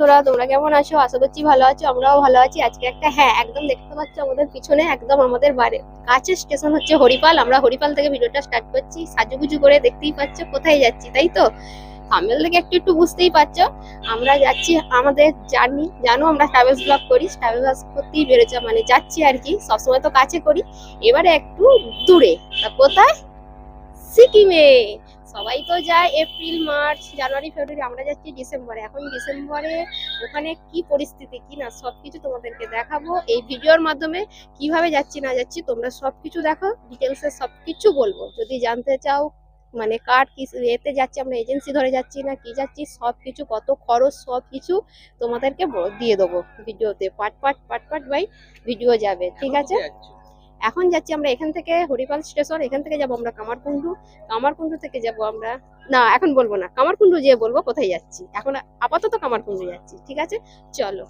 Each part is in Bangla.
বন্ধুরা, তোমরা কেমন আছো? আশা করছি ভালো আছো, আমরাও ভালো আছি। আজকে একটা হ্যাঁ একদম দেখতে পাচ্ছ আমাদের পিছনে, একদম আমাদের বাড়ি, কাছের স্টেশন হচ্ছে হরিপাল। আমরা হরিপাল থেকে ভিডিওটা স্টার্ট করছি, সাজুগুজু করে দেখতেই পাচ্ছ কোথায় যাচ্ছি, তাই তো? থামেল থেকে একটু একটু বুঝতেই পারছ আমরা যাচ্ছি আমাদের জার্নি জানো, আমরা ট্রাভেলস ব্লগ করি ট্রাভেলস করতেই বেরোচ্ছে মানে যাচ্ছি আর কি, সবসময় তো কাছে করি। এবারে একটু দূরে, তা কোথায়? সিকিমে। সবাই তো যায় এপ্রিল মার্চ জানুয়ারি ফেব্রুয়ারি আমরা যাচ্ছি ডিসেম্বরে। এখন ডিসেম্বরে ওখানে কি পরিস্থিতি কি না সবকিছু তোমাদেরকে দেখাবো। এই ভিডিওর মাধ্যমে কীভাবে যাচ্ছি না যাচ্ছি তোমরা সবকিছু দেখো। ডিটেলসে সবকিছু বলব। যদি জানতে চাও মানে কার কি এতে যাচ্ছি আমরা এজেন্সি ধরে যাচ্ছি না কি যাচ্ছি সব কিছু কত খরচ সব কিছু তোমাদেরকে দিয়ে দেবো ভিডিওতে। Part part part part by video যাবে। ঠিক আছে? এখন যাচ্ছি আমরা এখান থেকে হরিপাল স্টেশন, এখান থেকে যাব আমরা কামারকুণ্ডু। কামারকুণ্ডু থেকে যাব আমরা না, এখন বলব না। কামারকুণ্ডু যেয়ে বলব কোথায় যাচ্ছি। এখন আপাতত কামারকুণ্ডু যাচ্ছি, ঠিক আছে? চলো।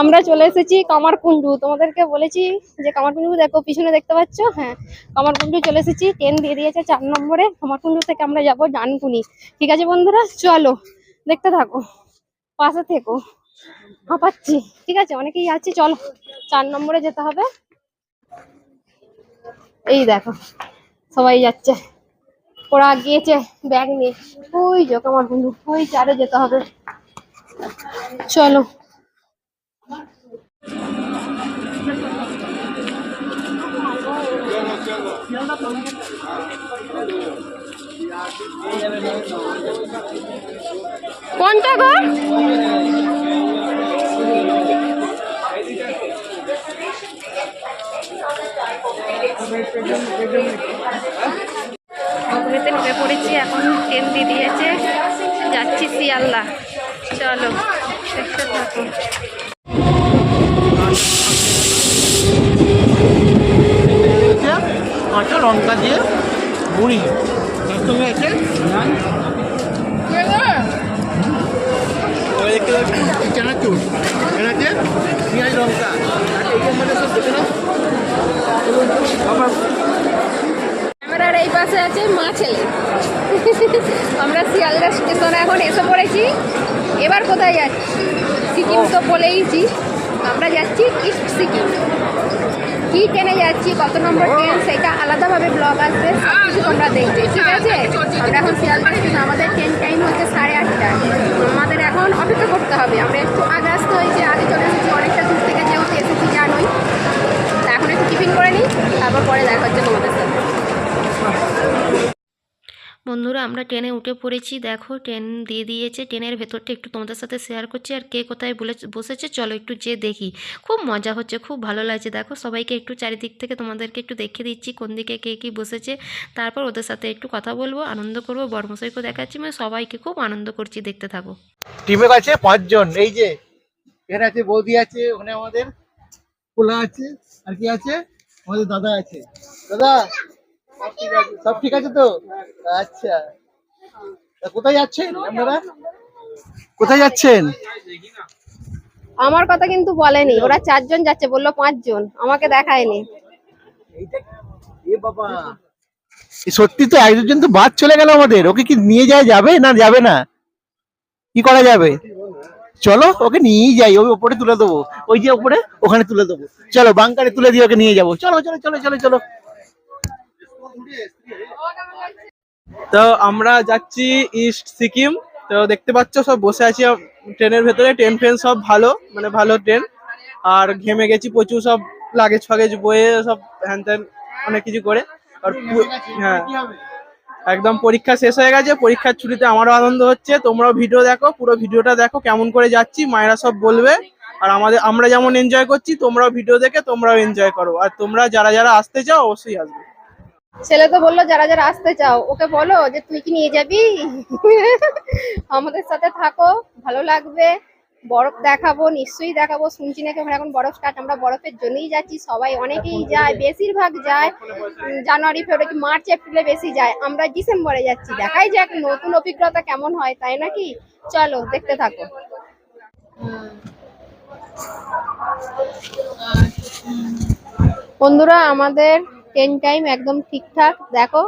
আমরা চলে এসেছি কামারকুণ্ডু। তোমাদেরকে বলেছি যে কামারকুণ্ডু দেখো, পিছনে দেখতে পাচ্ছ? হ্যাঁ কামারকুণ্ডু চলে এসেছি। ট্রেন দিয়ে দিয়েছে চার নম্বরে। কামারকুণ্ডু থেকে আমরা যাব ডানকুনি। ঠিক আছে বন্ধুরা? চলো, দেখতে থাকো। পাশে থেকো। হাঁপাচ্ছি। ঠিক আছে? অনেকেই আছি। চলো, চার নম্বরে যেতে হবে। এই দেখো, সবাই যাচ্ছে। ওরা গিয়েছে, ব্যাগ নিয়ে। ওই যোগ আমার বন্ধু, ওই চারে যেতে হবে। চলো। কোনটা গো? অগ্নিতে ঢুকে পড়েছি এখন ট্রেন দিয়ে দিয়েছে। যাচ্ছি শিয়ালদা। চলো দেখতে থাকো। কাঁচা লঙ্কা দিয়ে মুড়ি। তার সঙ্গে আছে নান চানাচুর এখানে আছে পেঁয়াজ লঙ্কা আর এইটার মধ্যে সব দেখে নাও আবার ক্যামেরার এই পাশে আছে মা ছেলে। আমরা শিয়ালদা স্টেশনে এখন এসে পড়েছি। এবার কোথায় যাচ্ছি? সিকিম তো বলেইছি। আমরা যাচ্ছি ইস্ট সিকিম। কি ট্রেনে যাচ্ছি কত নম্বর ট্রেন সেটা আলাদাভাবে ব্লগ আসবে সব কিছু তোমরা দেখবে ঠিক আছে? আমরা এখন শিয়ালদা স্টেশন আমাদের ট্রেন টাইম হচ্ছে সাড়ে আটটা। আমাদের এখন অপেক্ষা করতে হবে আমরা একটু আগে আসতে হয়েছে আগে চলে এসেছি অনেকটা দূর থেকে যেহেতু এসেছি জানোই। তা এখন একটু টিফিন করে নিই তারপর পরে দেখা হচ্ছে তোমাদের বন্ধুরা, আমরা ট্রেনে উঠে পড়েছি। দেখো, ট্রেন দিয়ে দিয়েছে। ট্রেনের ভেতরটা একটু তোমাদের সাথে শেয়ার করছি। আর কে কোথায় বলে বসেছে, চলো একটু যেয়ে দেখি। খুব মজা হচ্ছে, খুব ভালো লাগছে। দেখো, সবাইকে একটু চারিদিক থেকে তোমাদেরকে একটু দেখিয়ে দিচ্ছি, কোন দিকে কে কী বসেছে। তারপর ওদের সাথে একটু কথা বলব, আনন্দ করব বর্মশাইকেও দেখাচ্ছি। মানে সবাইকে খুব আনন্দ করছি, দেখতে থাকো। টিমে আছে পাঁচজন, এই যে, এখানে আছে বৌদি আছে, ওখানে আমাদের পোলা আছে, আর কি আছে? আমাদের দাদা আছে। দাদা সব ঠিক আছে তো? আচ্ছা। কোথায় যাচ্ছেন আপনারা? কোথায় যাচ্ছেন? আমার কথা কিন্তু বলেনি। ওরা চারজন যাচ্ছে বলল পাঁচজন। আমাকে দেখায়নি। এ বাবা। এ সত্যি তো একজন তো বাদ চলে গেল আমাদের। ওকে কি নিয়ে যাওয়া যাবে না যাবে না? কি করা যাবে? চলো ওকে নিয়েই যাই। ওই ওপরে তুলে দেবো। ওই যে ওপরে ওখানে তুলে দেবো। চলো বাংকারে তুলে দিয়ে ওকে নিয়ে যাব। চলো চলো চলো চলো চলো। তো আমরা যাচ্ছি ইস্ট সিকিম। তো দেখতে পাচ্ছ, সব বসে আছি ট্রেনের ভেতরে। ট্রেন ফ্রেন সব ভালো মানে ভালো ট্রেন। আর ঘেমে গেছি প্রচুর, সব লাগেজ ফাগেজ বয়ে সব হ্যান ত্যান অনেক কিছু করে। আর হ্যাঁ। একদম পরীক্ষা শেষ হয়ে গেছে। পরীক্ষার ছুটিতে আমারও আনন্দ হচ্ছে। তোমরাও ভিডিও দেখো, পুরো ভিডিওটা দেখো, কেমন করে যাচ্ছি, মায়েরা সব বলবে। আর আমাদের, আমরা যেমন এনজয় করছি, তোমরাও ভিডিও দেখে, তোমরাও এনজয় করো। আর তোমরা যারা যারা আসতে চাও, অবশ্যই আসবে। ছেলে তো বলল, যারা যারা আসতে চাও, ওকে বলো যে তুই কি নিয়ে যাবি? আমাদের সাথে থাকো, ভালো লাগবে। বরফ দেখাবো, নিশ্চয়ই দেখাবো। শুনছি নাকি ওখানে এখন বরফ স্টার্ট আমরা বরফের জন্যই যাচ্ছি। সবাই অনেকেই যায়, বেশিরভাগ যায়। জানুয়ারি, ফেব্রুয়ারি, মার্চ, এপ্রিলে বেশি যায়। আমরা ডিসেম্বরে যাচ্ছি। দেখাই যাক, নতুন অভিজ্ঞতা কেমন হয়, তাই নাকি চলো, দেখতে থাকো। বন্ধুরা, আমাদের ট্রেন টাইম একদম ঠিকঠাক। দেখো,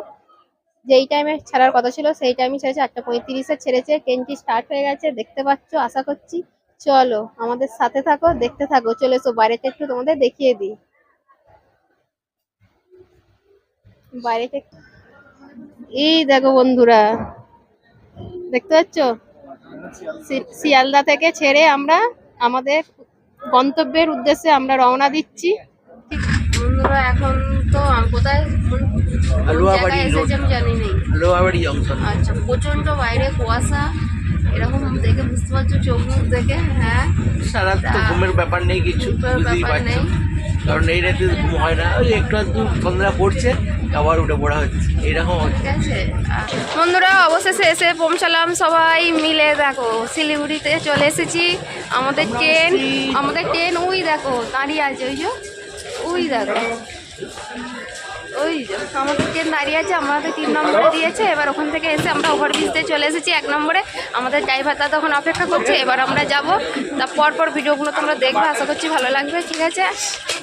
যেই টাইমে ছাড়ার কথা ছিল, সেই টাইমে ছেড়েছে, আটটা পঁয়ত্রিশে ছেড়েছে ট্রেনটি স্টার্ট হয়ে গেছে, দেখতে পাচ্ছ, আশা করছি। চলো, আমাদের সাথে থাকো, দেখতে থাকো, চলে এসো, বাইরেটা একটু তোমাদের দেখিয়ে দিই। বাইরেটা এই দেখো বন্ধুরা, দেখতে পাচ্ছ? শিয়ালদা থেকে ছেড়ে আমরা আমাদের গন্তব্যের উদ্দেশ্যে আমরা রওনা দিচ্ছি। বন্ধুরা, এখন তো কোথায়। এসেছি আমি জানি নেই। লোহাবাড়ি জংশন আচ্ছা প্রচণ্ড বাইরে কুয়াশা। এরকম দেখে বুঝতে পারছ চোখ মুখ দেখে হ্যাঁ? সারা তো ঘুমের ব্যাপার নেই কিছু ব্যাপার নেই। কারণ এই রাতে ঘুম হয় না। ওই একটু একটু সন্ধ্যা পড়ছে আবার উঠে পড়া হচ্ছে। এইরকম বন্ধুরা অবশেষে এসে পৌঁছালাম। সবাই মিলে দেখো শিলিগুড়িতে চলে এসেছি। আমাদের ট্রেন আমাদের ট্রেন ওই দেখো দাঁড়িয়ে আছে ওই যে ওই দেখো। ওই ট্রেন দাঁড়িয়ে আছে আমাদের তিন নম্বরে দিয়েছে এবার ওখান থেকে এসে আমরা ওভারব্রিজ দিয়ে চলে এসেছি এক নম্বরে। আমাদের ড্রাইভার দাদা তখন অপেক্ষা করছে এবার আমরা যাব। তারপর পর ভিডিওগুলো তোমরা দেখবে আশা করছি ভালো লাগবে ঠিক আছে?